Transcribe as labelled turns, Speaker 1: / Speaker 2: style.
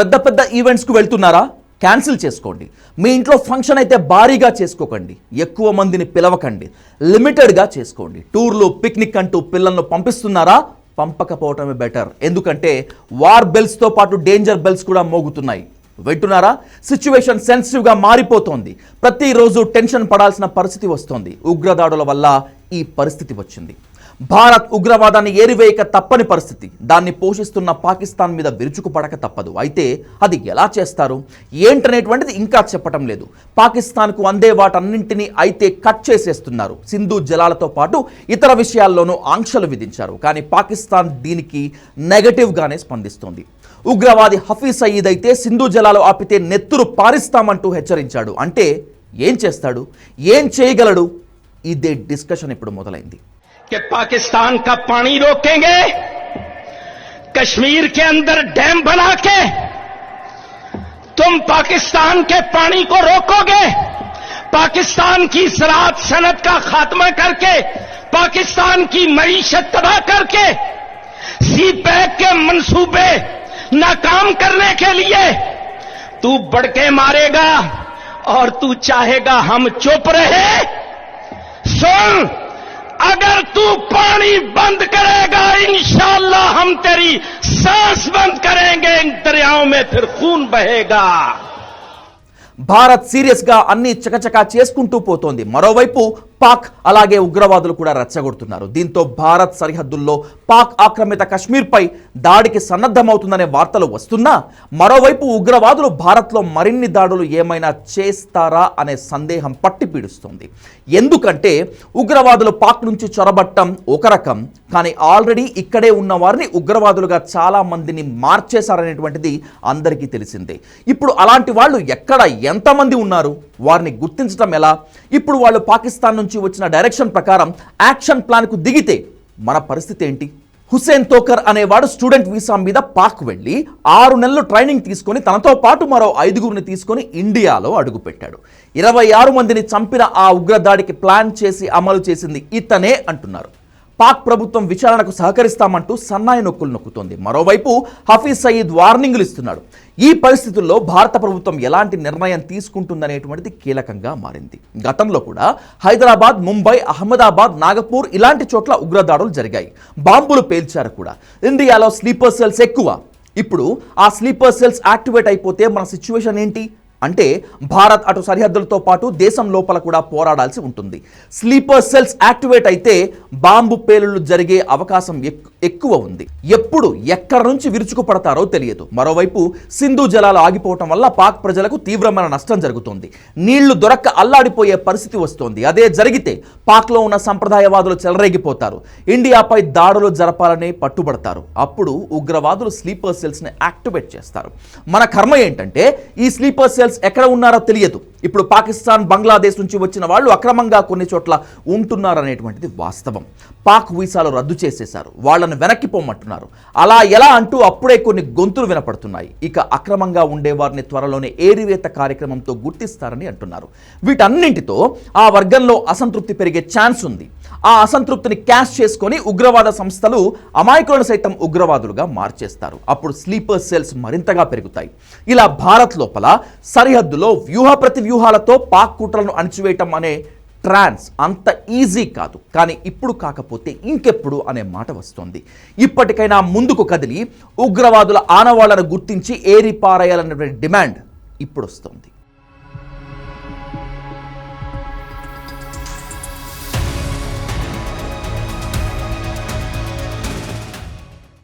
Speaker 1: పెద్ద పెద్ద ఈవెంట్స్కు వెళ్తున్నారా? క్యాన్సిల్ చేసుకోండి. మీ ఇంట్లో ఫంక్షన్ అయితే భారీగా చేసుకోకండి. ఎక్కువ మందిని పిలవకండి. లిమిటెడ్గా చేసుకోండి. టూర్లు పిక్నిక్ అంటూ పిల్లలను పంపిస్తున్నారా? పంపకపోవటమే బెటర్ ఎందుకంటే వార్ బెల్స్తో పాటు డేంజర్ బెల్స్ కూడా మోగుతున్నాయి. వింటున్నారా? సిచ్యువేషన్ సెన్సిటివ్గా మారిపోతోంది. ప్రతిరోజు టెన్షన్ పడాల్సిన పరిస్థితి వస్తోంది. ఉగ్రదాడుల వల్ల ఈ పరిస్థితి వచ్చింది. భారత్ ఉగ్రవాదాన్ని ఏరివేయక తప్పని పరిస్థితి. దాన్ని పోషిస్తున్న పాకిస్తాన్ మీద విరుచుకుపడక తప్పదు. అయితే అది ఎలా చేస్తారు? ఏంటనేటువంటిది ఇంకా చెప్పటం లేదు. పాకిస్తాన్కు అందే వాటన్నింటినీ అయితే కట్ చేసేస్తున్నారు. సింధు జలాలతో పాటు ఇతర విషయాల్లోనూ ఆంక్షలు విధించారు. కానీ పాకిస్తాన్ దీనికి నెగటివ్గానే స్పందిస్తోంది. ఉగ్రవాది హఫీజ్ సయీద్ అయితే సింధు జలాలు ఆపితే నెత్తురు పారిస్తామంటూ హెచ్చరించాడు. అంటే ఏం చేస్తాడు? ఏం చేయగలడు? ఇదే డిస్కషన్ ఇప్పుడు మొదలైంది.
Speaker 2: کہ پاکستان کا پانی روکیں گے، کشمیر کے اندر ڈیم بنا کے تم پاکستان کے پانی کو روکو گے، پاکستان کی زراعت صنعت کا خاتمہ کر کے، پاکستان کی معیشت تباہ کر کے، سی پیک کے منصوبے ناکام کرنے کے لیے تو بڑکے مارے گا اور تو چاہے گا ہم چپ رہے۔ سن! अगर तू पानी बंद करेगा इंशाल्लाह हम तेरी सांस बंद करेंगे इन दरियाओं में फिर खून बहेगा
Speaker 1: భారత్ సీరియస్గా అన్ని చకచకా చేసుకుంటూ పోతోంది మరోవైపు పాక్ అలాగే ఉగ్రవాదులు కూడా రెచ్చగొడుతున్నారు. దీంతో భారత్ సరిహద్దుల్లో పాక్ ఆక్రమిత కశ్మీర్పై దాడికి సన్నద్ధమవుతుందనే వార్తలు వస్తున్నా మరోవైపు ఉగ్రవాదులు భారత్లో మరిన్ని దాడులు ఏమైనా చేస్తారా అనే సందేహం పట్టిపీడుస్తుంది. ఎందుకంటే ఉగ్రవాదులు పాక్ నుంచి చొరబట్టం ఒక రకం కానీ ఆల్రెడీ ఇక్కడే ఉన్న వారిని ఉగ్రవాదులుగా చాలా మందిని మార్చేశారనేటువంటిది అందరికీ తెలిసిందే. ఇప్పుడు అలాంటి వాళ్ళు ఎక్కడ ఎంతమంది ఉన్నారు? వారిని గుర్తించడం ఎలా? ఇప్పుడు వాళ్ళు పాకిస్తాన్ నుంచి వచ్చిన డైరెక్షన్ ప్రకారం యాక్షన్ ప్లాన్కు దిగితే మన పరిస్థితి ఏంటి? హుసేన్ తోకర్ అనేవాడు స్టూడెంట్ వీసా మీద పాక్ వెళ్ళి ఆరు నెలలు ట్రైనింగ్ తీసుకొని తనతో పాటు మరో ఐదుగురిని తీసుకొని ఇండియాలో అడుగుపెట్టాడు. ఇరవై ఆరు మందిని చంపిన ఆ ఉగ్రదాడికి ప్లాన్ చేసి అమలు చేసింది ఇతనే అంటున్నారు. పాక్ ప్రభుత్వం విచారణకు సహకరిస్తామంటూ సన్నాయి నొక్కులు నొక్కుతోంది. మరోవైపు హఫీజ్ సయీద్ వార్నింగులు ఇస్తున్నాడు ఈ పరిస్థితుల్లో భారత ప్రభుత్వం ఎలాంటి నిర్ణయం తీసుకుంటుందనేటువంటిది కీలకంగా మారింది. గతంలో కూడా హైదరాబాద్ ముంబై అహ్మదాబాద్ నాగపూర్ ఇలాంటి చోట్ల ఉగ్రదాడులు జరిగాయి. బాంబులు పేల్చారు కూడా. ఇండియాలో స్లీపర్ సెల్స్ ఎక్కువ. ఇప్పుడు ఆ స్లీపర్ సెల్స్ యాక్టివేట్ అయిపోతే మన సిచ్యువేషన్ ఏంటి? అంటే భారత్ అటు సరిహద్దులతో పాటు దేశం లోపల కూడా పోరాడాల్సి ఉంటుంది. స్లీపర్ సెల్స్ యాక్టివేట్ అయితే బాంబు పేలుళ్ళు జరిగే అవకాశం ఎక్- ఎక్కువ ఉంది. ఎప్పుడు ఎక్కడ నుంచి విరుచుకుపడతారో తెలియదు. మరోవైపు సింధు జలాలు ఆగిపోవటం వల్ల పాక్ ప్రజలకు తీవ్రమైన నష్టం జరుగుతోంది. నీళ్ళు దొరక్క అల్లాడిపోయే పరిస్థితి వస్తోంది. అదే జరిగితే పాక్లో ఉన్న సంప్రదాయవాదులు చెలరేగిపోతారు. ఇండియాపై దాడులు జరపాలని పట్టుబడతారు. అప్పుడు ఉగ్రవాదులు స్లీపర్ సెల్స్ని యాక్టివేట్ చేస్తారు. మన కర్మ ఏంటంటే ఈ స్లీపర్ సెల్స్ ఎక్కడ ఉన్నారో తెలియదు. ఇప్పుడు పాకిస్తాన్ బంగ్లాదేశ్ నుంచి వచ్చిన వాళ్ళు అక్రమంగా కొన్ని చోట్ల ఉంటున్నారనేటువంటిది వాస్తవం. పాక్ వీసాలు రద్దు చేసేశారు. వాళ్ళను వెనక్కి పొమ్మంటున్నారు అలా ఎలా అంటూ అప్పుడే కొన్ని గొంతులు వినపడుతున్నాయి. ఇక అక్రమంగా ఉండే వారిని త్వరలోనే ఏరివేత కార్యక్రమంతో గుర్తిస్తారని అంటున్నారు. వీటన్నింటితో ఆ వర్గంలో అసంతృప్తి పెరిగే ఛాన్స్ ఉంది. ఆ అసంతృప్తిని క్యాష్ చేసుకొని ఉగ్రవాద సంస్థలు అమాయకులను సైతం ఉగ్రవాదులుగా మార్చేస్తారు. అప్పుడు స్లీపర్ సెల్స్ మరింతగా పెరుగుతాయి. ఇలా భారత్ లోపల సరిహద్దులో వ్యూహ ప్రతి వ్యూహాలతో పాక్ కుట్రలను అణిచివేయటం అనే ట్రాన్స్ అంత ఈజీ కాదు. కానీ ఇప్పుడు కాకపోతే ఇంకెప్పుడు అనే మాట వస్తోంది. ఇప్పటికైనా ముందుకు కదిలి ఉగ్రవాదుల ఆనవాళ్ళను గుర్తించి ఏరిపారేయాలనే డిమాండ్ ఇప్పుడు వస్తోంది.